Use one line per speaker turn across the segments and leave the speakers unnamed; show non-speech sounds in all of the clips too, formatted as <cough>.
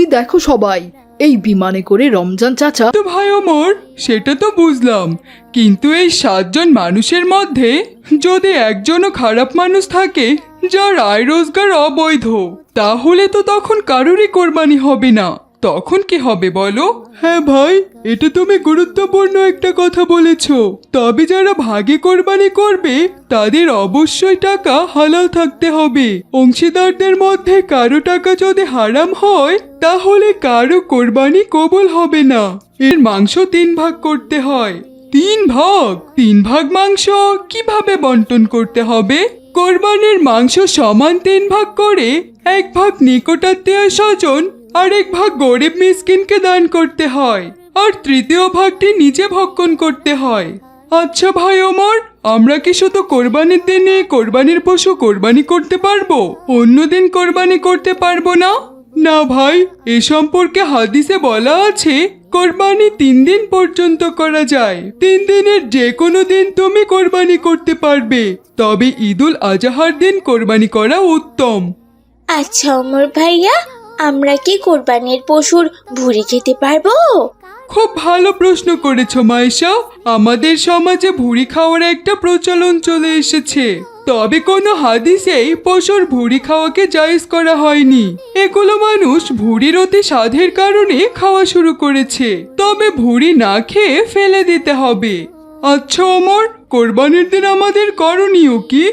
ওই দেখো সবাই। এই বিমানে করে রমজান চাচা।
তো ভাই ওমর সেটা তো বুঝলাম। কিন্তু এই সাতজন মানুষের মধ্যে যদি একজনও খারাপ মানুষ থাকে, যার আয় রোজগার অবৈধ, তাহলে তো তখন কারোরই কোরবানি হবে না। তখন কি হবে বলো? হ্যাঁ ভাই, এটা তুমি গুরুত্বপূর্ণ একটা কথা বলেছ। তবে যারা ভাগে কোরবানি করবে, তাদের অবশ্যই টাকা হালাল থাকতে হবে। অংশীদারদের মধ্যে কারও টাকা যদি হারাম হয়, তাহলে কারও কোরবানি কবুল হবে না। এর মাংস তিন ভাগ করতে হয়। তিন ভাগ? তিন ভাগ মাংস কীভাবে বন্টন করতে হবে? কোরবানির মাংস সমান তিন ভাগ করে এক ভাগ নিকটাত্মীয় স্বজন আর এক ভাগ গরিব মিসকিনকে দান করতে হয়, আর তৃতীয় ভাগটি নিজে ভক্ষণ করতে হয়। আচ্ছা ভাই ওমর, আমরা কি শুধু কোরবানির দিনে কোরবানির পশু কোরবানি করতে পারব অন্যদিন কোরবানি করতে পারব না? না ভাই, এ সম্পর্কে হাদিসে বলা আছে, কোরবানি তিন দিন পর্যন্ত করা যায়। তিন দিনের যে কোনো দিন তুমি কোরবানি করতে পারবে, তবে ঈদুল আজহার দিন কোরবানি করা উত্তম।
আচ্ছা অমর ভাইয়া আমরা কি কোরবানির পশুর ভুড়ি খেতে পারব?
খুব ভালো প্রশ্ন করেছ মাইশা আমাদের সমাজে ভুড়ি খাওয়ার একটা প্রচলন চলে এসেছে। তবে কোনো হাদিসেই পশুর ভুড়ি খাওয়াকে জায়েজ করা হয়নি। এগুলো মানুষ ভুড়ির অতি স্বাদের কারণে খাওয়া শুরু করেছে। তবে ভুড়ি না খেয়ে ফেলে দিতে হবে। আচ্ছা অমর কোরবানির দিন আমাদের করণীয় কি?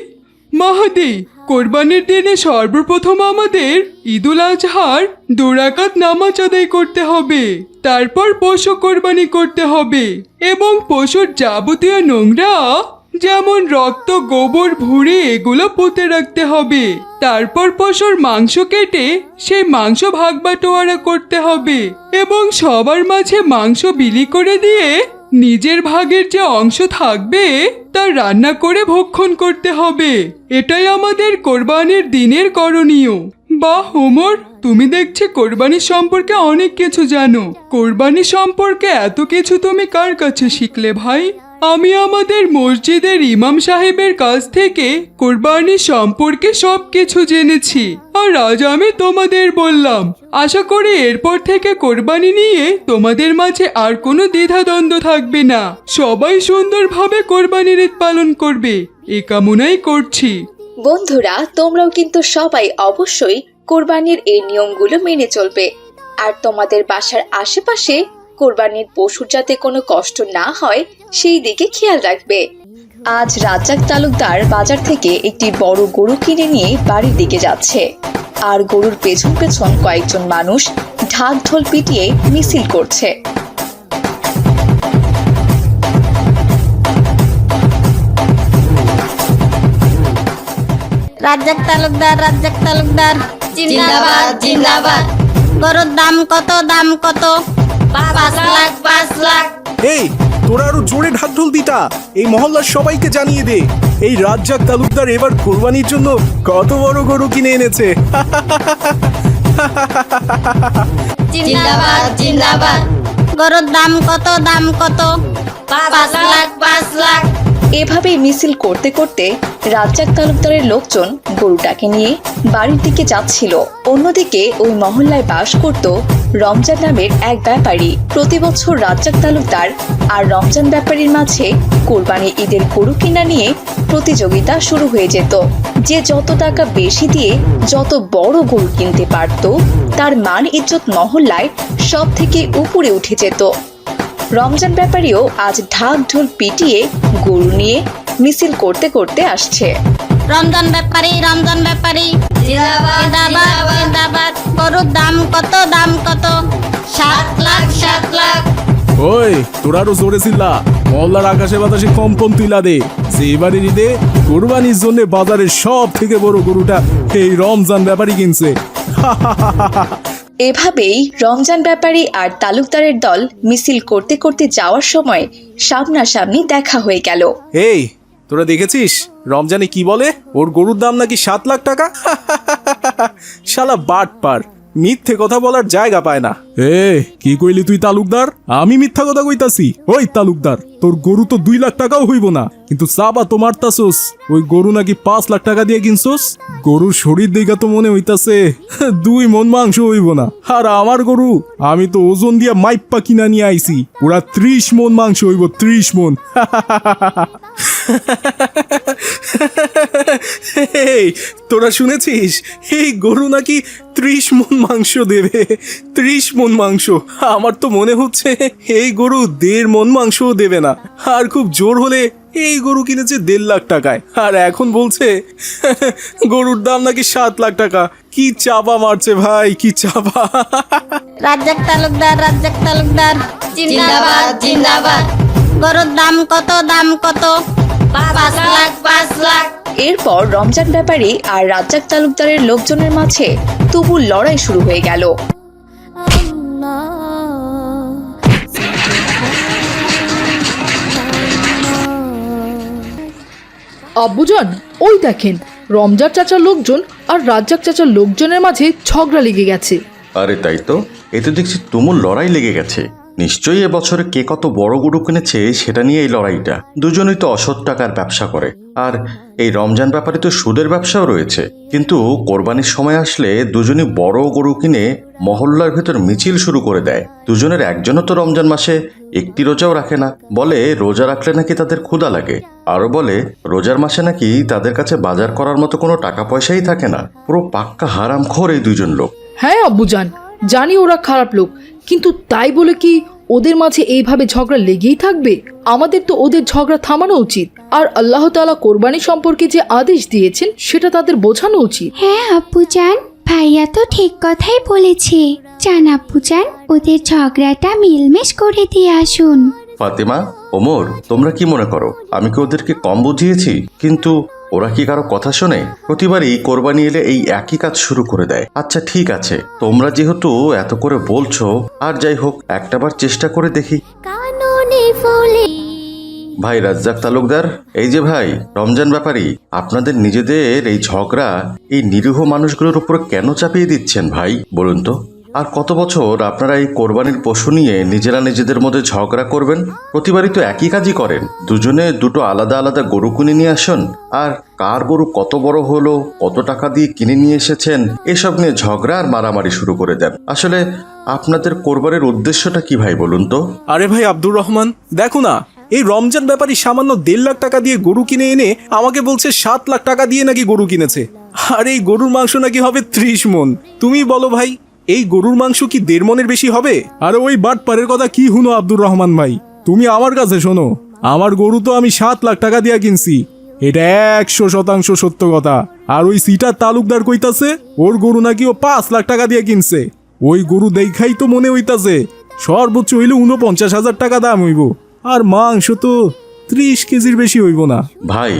মাহাদি কোরবানির দিনে সর্বপ্রথম আমাদের ঈদুল আজহার দুরাকাত নামাজ আদায় করতে হবে। তারপর পশু কোরবানি করতে হবে এবং পশুর যাবতীয় নোংরা, যেমন রক্ত, গোবর, ভুঁড়ি, এগুলো পুঁতে রাখতে হবে। তারপর পশুর মাংস কেটে সেই মাংস ভাগ বাটোয়ারা করতে হবে এবং সবার মাঝে মাংস বিলি করে দিয়ে নিজের ভাগের যে অংশ থাকবে, তা রান্না করে ভক্ষণ করতে হবে। এটাই আমাদের কোরবানির দিনের করণীয়। বা হোমর তুমি দেখছি কোরবানি সম্পর্কে অনেক কিছু জানো। কোরবানি সম্পর্কে এত কিছু তুমি কার কাছে শিখলে ভাই? আমি আমাদের মসজিদের ইমাম সাহেবের কাছ থেকে কোরবানি সম্পর্কে সব কিছু জেনেছি। আর আজ আমি তোমাদের বললাম, আশা করি এরপর থেকে কোরবানি নিয়ে তোমাদের মাঝে আর কোনো দ্বিধাদ্বন্দ্ব থাকবে না। সবাই সুন্দরভাবে কোরবানির ঈদ পালন করবে। এ কামনাই করছি।
বন্ধুরা, তোমরাও কিন্তু সবাই অবশ্যই কোরবানির এই নিয়মগুলো মেনে চলবে। আর তোমাদের বাসার আশেপাশে কোরবানির পশুর যাতে কোনো কষ্ট না হয়, সেই দিকে খেয়াল রাখবে। আজ রাজ্জাক তালুকদার বাজার থেকে একটি বড় গরু কিনে নিয়ে বাড়ির দিকে যাচ্ছে। আর গরুর পেছন পেছন কয়েকজন মানুষ ঢাক ঢোল পিটিয়ে মিছিল করছে।
রাজ্জাক তালুকদার রাজ্জাক তালুকদার, জিন্দাবাদ জিন্দাবাদ। গরুর দাম কত দাম কত?
এই, তোরা আরও জোরে ঢাকঢোল দিটা এই মহল্লার সবাইকে জানিয়ে দে। এই রাজ্জাক তালুকদার এবার কোরবানির জন্য কত বড় গরু কিনে এনেছে।
জিন্দাবাদ জিন্দাবাদ। গরুর দাম কত দাম কত? পাঁচ লাখ পাঁচ লাখ।
এভাবেই মিছিল করতে করতে রাজ্জাক তালুকদারের লোকজন গরুটাকে নিয়ে বাড়ির দিকে যাচ্ছিল। অন্যদিকে ওই মহল্লায় বাস করত রমজান নামের এক ব্যাপারী। প্রতি বছর রাজ্জাক তালুকদার আর রমজান ব্যাপারীর মাঝে কোরবানি ঈদের গরু কিনা নিয়ে প্রতিযোগিতা শুরু হয়ে যেত। যে যত টাকা বেশি দিয়ে যত বড় গরু কিনতে পারত, তার মান ইজ্জত মহল্লায় সব থেকে উপরে উঠে যেত। রমজান ব্যাপারীও আজ ঢাক ঢোল পিটিয়ে গরু নিয়ে মিছিল করতে করতে আসছে।
রমজান ব্যাপারী রমজান ব্যাপারী। জিন্দাবাদ জিন্দাবাদ গরুর দাম কত দাম কত? সাত লাখ সাত লাখ।
ওই তোরা আরও জোরে চিল্লা। মহল্লার আকাশে বাতাসে কম্পন তুইলা দে। যে এবারের ঈদে কোরবানির জন্য বাজারের সব থেকে বড় গরুটা এই রমজান ব্যাপারই কিনছে। <laughs>
এভাবেই রমজান ব্যাপারী আর তালুকদারের দল মিছিল করতে করতে যাওয়ার সময় সামনাসামনি দেখা হয়ে গেল।
এই, তোরা দেখেছিস? রমজানে কি বলে? ওর গরুর দাম নাকি সাত লাখ টাকা? <laughs> শালা বাট পার মিথ্যে কথা বলার জায়গা পায় না। এ, কি কইলি তুই, তালুকদার? আমি মিথ্যা কথা কইতাছি। ওই তালুকদার, তোর গরু তো দুই লাখ টাকাও হইব না। কিন্তু চাবা তো মারতাছোস। ওই গরু নাকি পাঁচ লাখ টাকা দিয়ে কিনছোস? গরুর শরীর দেখা তো মনে হইতাছে, দুই মন মাংস হইব না। আর আমার গরু, আমি তো ওজন দিয়া মাইপ্পা কিনা নিয়ে আইছি। পুরা ত্রিশ মন মাংস হইব, ত্রিশ মন। <laughs> <laughs> তোরা শুনেছিস? এই গরু নাকি ত্রিশ মন মাংস দেবে। ত্রিশ মন মাংস। আমার তো মনে হচ্ছে এই গরু দেড় মন মাংসও দেবে না। আর খুব জোর হলে এই গরু কিনেছে দেড় লাখ টাকায়। আর এখন বলছে <laughs> গরুর দাম নাকি সাত লাখ টাকা। কি চাপা মারছে ভাই কি চাপা। <laughs>
রাজ্জাক তালুকদার রাজ্জাক তালুকদার। জিন্দাবাদ জিন্দাবাদ। গরুর দাম কত দাম কত?
এরপর রমজান ব্যাপারী আর রাজ্জাক তালুকদারের লোকজনের মাঝে তুবুর লড়াই শুরু হয়ে গেল।
আব্বুজান ওই দেখেন রমজান চাচার লোকজন আর রাজ্জাক চাচার লোকজনের মাঝে ঝগড়া লেগে গেছে।
আরে তাই তো এতে দেখছি তুমুল লড়াই লেগে গেছে। নিশ্চয়ই এবছরে কে কত বড় গরু কিনেছে সেটা নিয়ে এই লড়াইটা। দুজনেই তো অসৎ টাকার ব্যবসা করে। আর এই রমজান ব্যাপারে তো সুদের ব্যবসাও রয়েছে। কিন্তু কোরবানির সময় আসলে দুজনই বড় গরু কিনে মহল্লার ভেতর মিছিল শুরু করে দেয়। দুজনের একজনও তো রমজান মাসে একটি রোজাও রাখে না। বলে, রোজা রাখলে নাকি তাদের ক্ষুধা লাগে? আরও বলে, রোজার মাসে নাকি তাদের কাছে বাজার করার মতো কোনো টাকা পয়সাই থাকে না। পুরো পাক্কা হারাম খোর এই দুজন লোক।
হ্যাঁ আব্বুজান, জানি ওরা খারাপ লোক। কিন্তু তাই বলে কি ওদের মাঝে এইভাবে ঝগড়া লেগেই থাকবে? আমাদের তো ওদের ঝগড়া থামানো উচিত। আর আল্লাহ তাআলা কোরবানি সম্পর্কে যে আদেশ দিয়েছেন সেটা তাদের বোঝানো উচিত।
হ্যাঁ আব্বুজান ভাইয়া তো ঠিক কথাই বলেছে। চান আব্বুজান ওদের ঝগড়াটা মিলমেশ করে দিয়ে আসুন।
ফাতেমা ওমর তোমরা কি মনে করো? আমি কি ওদেরকে কম বুঝিয়েছি? কিন্তু ওরা কি কারও কথা শোনে? প্রতিবারই কোরবানি এলে এই একই কাজ শুরু করে দেয়। আচ্ছা ঠিক আছে। তোমরা যেহেতু এত করে বলছো আর যাই হোক একটাবার চেষ্টা করে দেখি। ভাই রাজ্জাক তালুকদার এই যে ভাই রমজান ব্যাপারী আপনাদের নিজেদের এই ঝগড়া এই নিরীহ মানুষগুলোর উপর কেন চাপিয়ে দিচ্ছেন ভাই বলুন তো? আর কত বছর আপনারা এই কোরবানির পশু নিয়ে নিজেরা নিজেদের মধ্যে ঝগড়া করবেন? প্রতিবারই তো একই কাজই করেন। দুজনে দুটো আলাদা আলাদা গরু কিনে নিয়ে আসুন। আর কার গরু কত বড় হলো, কত টাকা দিয়ে কিনে নিয়ে এসেছেন, এসব নিয়ে ঝগড়া আর মারামারি শুরু করে দেন। আসলে আপনাদের কোরবানির উদ্দেশ্যটা কি ভাই বলুন তো?
আরে ভাই আব্দুর রহমান, দেখো না, এই রমজান ব্যাপারী সামান্য দেড় লাখ টাকা দিয়ে গরু কিনে এনে আমাকে বলছে সাত লাখ টাকা দিয়ে নাকি গরু কিনেছে। আর এই গরুর মাংস নাকি হবে ত্রিশ মন তুমি বলো ভাই এই গরুর মাংস কি দেড় মনের বেশি হবে? আর ওই বাট পারের কথা কি হুনো আব্দুর রহমান ভাই? তুমি আমার কাছে শোনো, আমার গরু তো আমি সাত লাখ টাকা দিয়ে কিনছি। এটা একশো শতাংশ সত্য কথা। আর ওই সিটার তালুকদার কইতাছে, ওর গরু নাকি ও পাঁচ লাখ টাকা দিয়ে কিনছে। ওই গরু দেখাই তো মনে হইতাছে, সর্বোচ্চ হইলে উনপঞ্চাশ হাজার টাকা দাম হইব। আর মাংস তো ত্রিশ কেজির বেশি হইব না।
ভাই,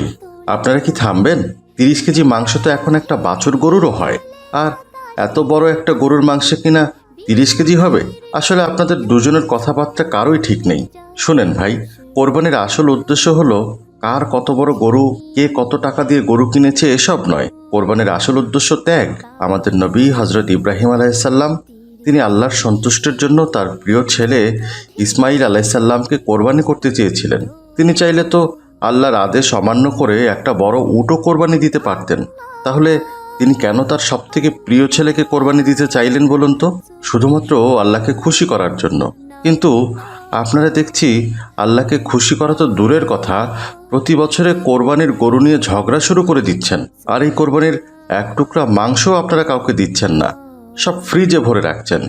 আপনারা কি থামবেন? তিরিশ কেজি মাংস তো এখন একটা বাছুর গরুরও হয়। আর এত বড় একটা গরুর মাংসে কিনা তিরিশ কেজি হবে? আসলে আপনাদের দুজনের কথাবার্তা কারোই ঠিক নেই। শোনেন ভাই, কোরবানির আসল উদ্দেশ্য হলো, কার কত বড় গরু, কে কত টাকা দিয়ে গরু কিনেছে এসব নয়। কোরবানির আসল উদ্দেশ্য ত্যাগ। আমাদের নবী হজরত ইব্রাহিম আলাইসাল্লাম তিনি আল্লাহর সন্তুষ্টের জন্য তার প্রিয় ছেলে ইসমাইল আলাইসাল্লামকে কোরবানি করতে চেয়েছিলেন। তিনি চাইলে তো আল্লাহর আদেশ অমান্য করে একটা বড় উটও কোরবানি দিতে পারতেন। তাহলে তিনি কেন তার সব থেকে প্রিয় ছেলেকে কোরবানি দিতে চাইলেন বলুন তো? শুধুমাত্র আল্লাহকে খুশি করার জন্য। কিন্তু আপনারা দেখছি আল্লাহকে খুশি করা তো দূরের কথা। প্রতি বছরে কোরবানির গরু নিয়ে ঝগড়া শুরু করে দিচ্ছেন। আর এই কোরবানির এক টুকরা মাংসও আপনারা কাউকে দিচ্ছেন না। সব ফ্রিজে ভরে রাখছেন।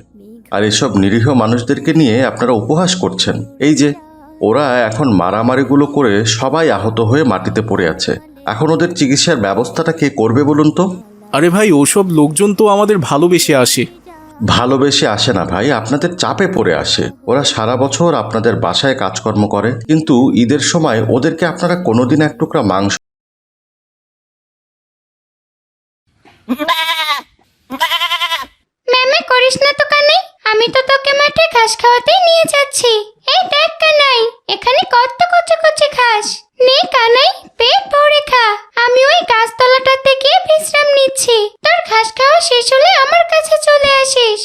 আর এসব নিরীহ মানুষদেরকে নিয়ে আপনারা উপহাস করছেন। এই যে, ওরা এখন মারামারিগুলো করে সবাই আহত হয়ে মাটিতে পড়ে আছে। এখন ওদের চিকিৎসার ব্যবস্থাটা কে করবে বলুন তো?
আরে ভাই ওসব লোকজন তো আমাদের ভালোবেসে আসে।
ভালোবেসে আসে না ভাই আপনাদের চাপে পড়ে আসে। ওরা সারা বছর আপনাদের বাসায় কাজকর্ম করে কিন্তু ঈদের সময় ওদেরকে আপনারা কোনোদিন এক টুকরা মাংস
ম্যামে করিস না তো কানাই আমি তো তোকে মাঠে ঘাস খাওয়াতেই নিয়ে যাচ্ছি এই দেখ কানাই এখানে কত কচি কচি ঘাস নে কানাই পেট ভরে খা আমি ওই গাছতলাটাতে গিয়ে বিশ্রাম নিচ্ছি তোর ঘাস খাওয়া শেষ হলে আমার কাছে চলে আসিস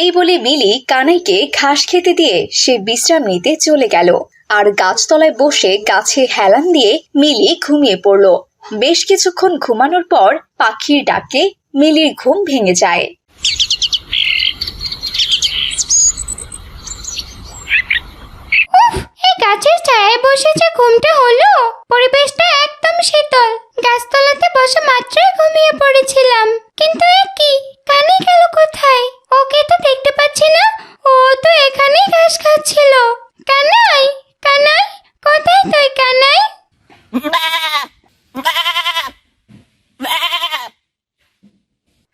এই মিলি কানাইকে ঘাস খেতে দিয়ে সে বিশ্রাম নিতে চলে গেল। আর গাছতলায় বসে গাছে হেলান দিয়ে মিলি ঘুমিয়ে পড়ল। বেশ কিছুক্ষণ ঘুমানোর পর পাখির ডাকে মিলির ঘুম ভেঙে যায়।
গাছের ছায়ায় বসে ঘুমটা হলো, পরিবেশটা একদম শীতল। গাছতলাতে বসে মাত্রই ঘুমিয়ে পড়েছিলাম। কিন্তু এ কি? কানে গেল কোথায়? ওকে তো দেখতে পাচ্ছি না ও তো এখানেই ঘাস খাচ্ছিল কানাই কানাই কোথায় তুই কানাই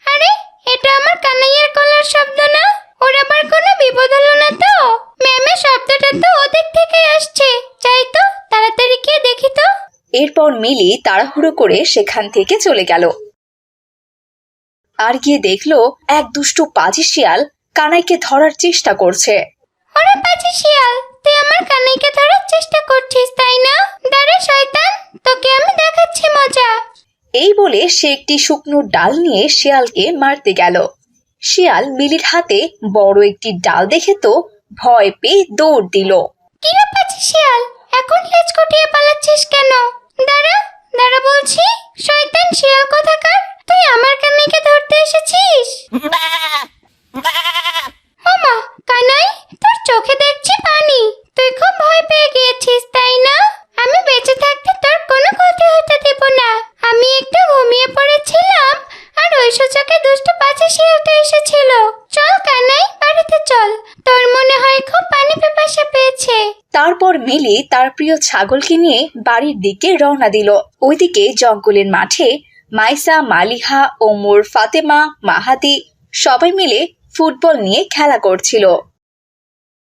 আরে এটা আমার কানাইয়ের গলার শব্দ না ওর আবার কোনো বিপদ হলো না তো ম্যামের শব্দটা তো ওদের থেকে আসছে যাই তো তাড়াতাড়ি গিয়ে দেখি তো
এরপর মিলি তাড়াহুড়ো করে সেখান থেকে চলে গেল। আর গিয়ে দেখল এক দুষ্টু পাজি শিয়াল কানাইকে ধরার চেষ্টা করছে।
ওরে পাজি শিয়াল তুই আমার কানাইকে ধরার চেষ্টা করছিস তাই না? দাঁড়া শয়তান তোকে আমি দেখাচ্ছি মজা।
এই বলে সে একটি শুকনো ডাল নিয়ে শিয়ালকে মারতে গেল। শিয়াল মিলির হাতে বড় একটি ডাল দেখে তো ভয় পেয়ে দৌড় দিল।
কি রে পাজি শিয়াল এখন লেজ গুটিয়ে পালাচ্ছিস কেন? দাঁড়া দাঁড়া বলছি, শয়তান শিয়াল কোথাকার? তুই আমার কানাইকে ধরতে এসেছিস? ওমা কানাই, তোর চোখে দেখছি পানি। তুই খুব ভয় পেয়ে গিয়েছিস, তাই না? আমি বেঁচে থাকতে তোর কোনো ক্ষতি হতে দেব না।
তারপর মিলি তার প্রিয় ছাগলকে নিয়ে বাড়ির দিকে রওনা দিল। ওইদিকে জঙ্গলের মাঠে মাইসা, মালিহা, ওমর, ফাতেমা মাহাতি সবাই মিলে ফুটবল নিয়ে খেলা করছিল।